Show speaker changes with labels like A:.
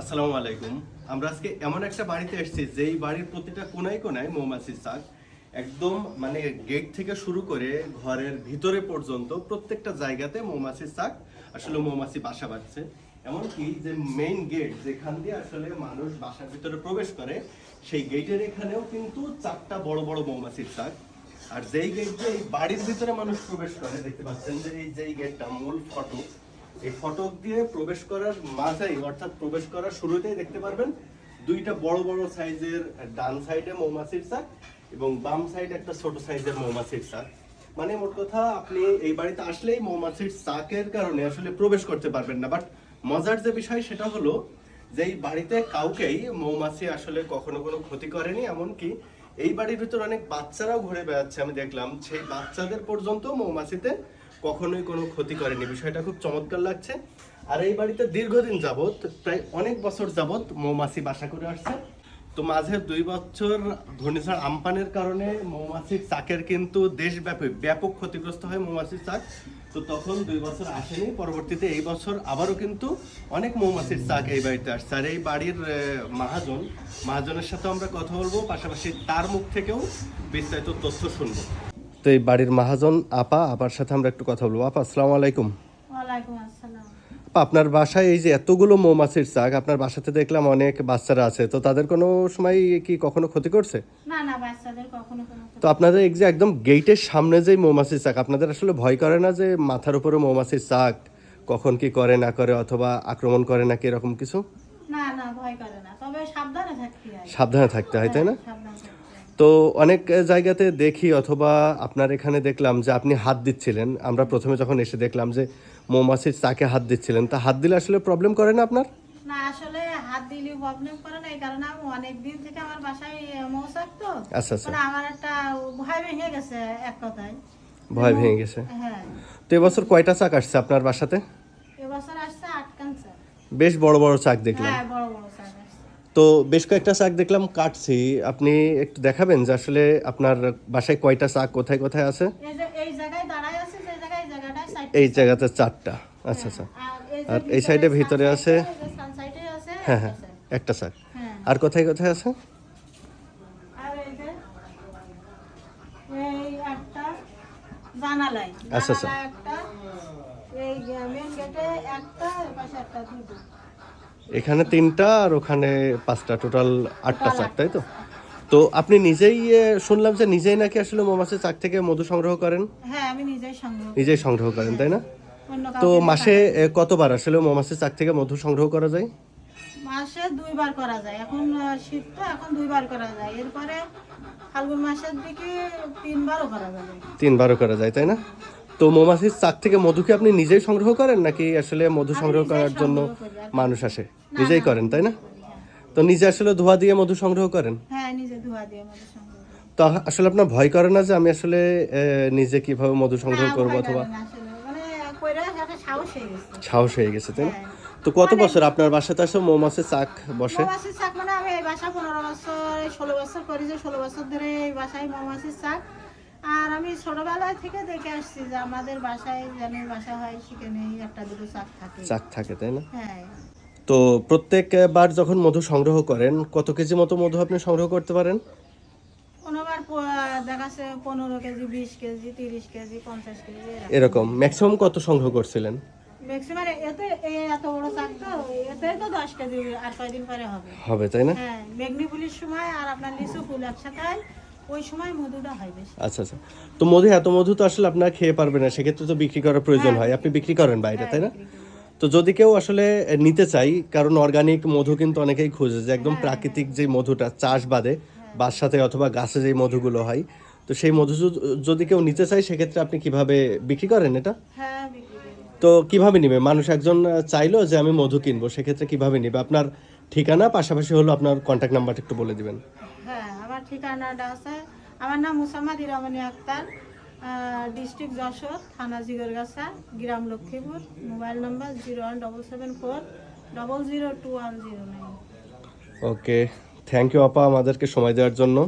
A: আসসালামু আলাইকুম। আমরা আজকে এমন একটা বাড়িতে এসেছি, যেই বাড়ির প্রতিটা কোনায় কোনায় মৌমাছির চাক একদম মানে গেট থেকে শুরু করে ঘরের ভিতরে পর্যন্ত প্রত্যেকটা জায়গাতে মৌমাছির চাক আসলে মৌমাছি বাসা বাঁধছে। এমনকি যে মেইন গেট যেখান দিয়ে আসলে মানুষ বাসার ভিতরে প্রবেশ করে, সেই গেটের এখানেও কিন্তু চারটা বড় বড় মৌমাছির চাক আর যেই গেট দিয়ে এই বাড়ির ভিতরে মানুষ প্রবেশ করে, দেখতে পাচ্ছেন যে এই যেই গেটটা মূল ফটক এই ফটক দিয়ে প্রবেশ করার মাঝেই, অর্থাৎ প্রবেশ করার শুরুতেই দেখতে পারবেন দুইটা বড় বড় সাইজের ডান সাইডে মৌমাছির চাক এবং বাম সাইডে একটা ছোট সাইজের মৌমাছির চাক মানে মোট কথা, আপনি এই বাড়িতে আসলেই মৌমাছির চাকের কারণে আসলে প্রবেশ করতে পারবেন না। বাট মজার যে বিষয়, সেটা হলো যে এই বাড়িতে কাউকেই মৌমাছি আসলে কখনো কোনো ক্ষতি করেনি। এমনকি এই বাড়ির ভিতর অনেক বাচ্চারাও ঘুরে বেড়াচ্ছে, আমি দেখলাম। সেই বাচ্চাদের পর্যন্ত মৌমাছিতে কখনোই কোনো ক্ষতি করেনি। বিষয়টা খুব চমৎকার লাগছে। আর এই বাড়িতে দীর্ঘদিন যাবৎ, প্রায় অনেক বছর যাবত মৌমাছি বাসা করে আসছে। তো মাঝে দুই বছর ঘূর্ণিঝড় আমপানের কারণে মৌমাছির চাকের কিন্তু দেশব্যাপী, ব্যাপক ক্ষতিগ্রস্ত হয় মৌমাছির চাক। তো তখন দুই বছর আসেনি। পরবর্তীতে এই বছর আবারও কিন্তু অনেক মৌমাছির চাক এই বাড়িতে আসছে। আর এই বাড়ির মাহাজন, মাহাজনের সাথে আমরা কথা বলব। পাশাপাশি তার মুখ থেকেও বিস্তারিত তথ্য শুনব। তো এই বাড়ির মাহাজন আপা আপার সাথে আমরা একটু কথা বলব। আপা আসসালামু আলাইকুম। আপনার বাসায় এই যে এতগুলো মৌমাছির চাক আপনার বাসাতে দেখলাম অনেক বাচ্চারা আছে তো তাদের কোনো সময় কি কখনো ক্ষতি করছে?
B: না না বাচ্চাদের কখনো
A: তো আপনাদের এই যে একদম গেটের সামনে যে মৌমাছির চাক আপনাদের আসলে ভয় করে না যে মাথার উপরে মৌমাছির চাক কখন কি করে না করে অথবা আক্রমণ করে না কি এরকম কিছু?
B: না না ভয় করে না তবে সাবধানে থাকতে হয়।
A: সাবধানে থাকতে হয় তাই না
B: হ্যাঁ, সাবধানে থাকতে হয়।
A: তো অনেক জায়গাতে দেখি অথবা আপনার এখানে দেখলাম যে আপনি হাত দিচ্ছিলেন। আমরা প্রথমে যখন এসে দেখলাম যে মৌমাছির চাকে হাত দিচ্ছিলেন তা হাত দিলে আসলে প্রবলেম করে না আপনার?
B: না আসলে হাত দিলে প্রবলেম করে না এই কারণে আমি অনেক দিন থেকে আমার বাসায় মৌসাক তো।
A: আচ্ছা আচ্ছা।
B: মানে আমার একটা ভয় ভেঙে গেছে এক কথায়।
A: ভয় ভেঙে গেছে?
B: হ্যাঁ।
A: তো এবছর কয়টা চাক আসছে আপনার বাসাতে?
B: এবছর আসছে
A: বেশ বড় বড় চাক দেখলাম।
B: হ্যাঁ বড় বড় চাক আসছে।
A: তো বেশ কয়েকটা চাক দেখলাম কাটছি। আপনি একটু দেখাবেন যে আসলে আপনার বাসায় কয়টা চাক কোথায় কোথায় আছে?
B: এই
A: জায়গাতে চারটা। আচ্ছা আচ্ছা। আর এই সাইডে ভিতরে আছে? হ্যাঁ হ্যাঁ একটা চাক
B: হ্যাঁ।
A: আর কোথায় কোথায় আছে? আচ্ছা, আচ্ছা। এখানে তিনটা আর ওখানে পাঁচটা। টোটাল আটটা চাক তাই তো? তো আপনি নিজেই শুনলাম যে নিজেই নাকি আসলে মৌমাছির চাক থেকে মধু সংগ্রহ করেন?
B: হ্যাঁ আমি নিজেই সংগ্রহ
A: নিজেই সংগ্রহ করেন তাই না? তো মাসে কতবার আসলে মৌমাছির চাক থেকে মধু সংগ্রহ করা যায়?
B: মাসে দুইবার করা যায়। এখন আহ, শীত তো এখন দুইবার করা যায়। এরপরে ফাল্গুন মাসের দিকে তিনবারও করা যাবে
A: তিনবারও করা যায় তাই না? তো মৌমাছির চাক থেকে মধু কি আপনি নিজেই সংগ্রহ করেন নাকি আসলে মধু সংগ্রহ করার জন্য।
B: এখন-
A: মানুষ আসে নিজেই করেন তাই না
B: হ্যাঁ।
A: তো নিজে আসলে ধোয়া দিয়ে মধু সংগ্রহ করেন
B: হ্যাঁ নিজে ধোয়া দিয়ে মধু সংগ্রহ
A: তো আসলে আপনার ভয় করে না যে আমি আসলে নিজে কীভাবে মধু সংগ্রহ করব অথবা।
B: মানে সাহস হয়ে গেছে
A: তাই না
B: হ্যাঁ।
A: তো কত বছর আপনার বাসাতে আসলে মৌমাছির চাক বসে
B: মৌমাছির চাক মানে আমি এই বাসা পনেরো বছর ষোলো বছর করি যে ষোলো বছর ধরে এই বাসায় মৌমাছির চাক আর আমি ছোটবেলায় থেকে দেখে আসছি যে আমাদের বাসায় যেন বাসা হয় সেখানে একটা দুটো চাক থাকে।
A: চাক থাকে তাই না?
B: হ্যাঁ।
A: তো প্রত্যেকবার যখন মধু সংগ্রহ করেন কত কেজি মতো মধু আপনি সংগ্রহ করতে পারেন?
B: কোনোবার দেখাচ্ছে পনেরো কেজি বিশ কেজি তিরিশ কেজি পঞ্চাশ কেজি
A: এরকম। ম্যাক্সিমাম কত সংগ্রহ করছিলেন?
B: ম্যাক্সিমাম এতে এত বড় চাক তো এতে তো দশ কেজি আর কয়দিন পরে হবে।
A: হবে তাই না?
B: হ্যাঁ মেঘনি সময় আর আপনার লিচু ফুল একসাথে ওই সময় মধুটা হয় বেশি।
A: আচ্ছা আচ্ছা। তো মধু এত মধু তো আসলে আপনারা খেয়ে পারবেন না সেক্ষেত্রে তো বিক্রি করার প্রয়োজন হয় আপনি বিক্রি করেন বাইরে তাই না? তো যদি কেউ আসলে নিতে চাই কারণ অর্গানিক মধু কিন্তু অনেকেই খুঁজে যে একদম প্রাকৃতিক যে মধুটা চাষ বাদে বাসাতে অথবা গাছে যে মধুগুলো হয় তো সেই মধু যদি- কেউ নিতে চায় সেক্ষেত্রে আপনি কীভাবে বিক্রি করেন এটা?
B: হ্যাঁ
A: তো কীভাবে নিবে? মানুষ একজন চাইলো যে আমি মধু কিনবো সেক্ষেত্রে কীভাবে নিবে? আপনার ঠিকানা পাশাপাশি হলো আপনার কন্ট্যাক্ট নাম্বারটা একটু বলে দিবেন।
B: হ্যাঁ ঠিকানাটা আছে। আমার নাম মুসাম্মাদ ইরামনি আক্তার ডিস্ট্রিক্ট যশোর, থানা জিগরগাছা, গ্রাম Lakshmipur, mobile number zero one double seven four double zero two one zero nine.
A: Okay, thank you আপা আমাদেরকে সময় দেওয়ার জন্য।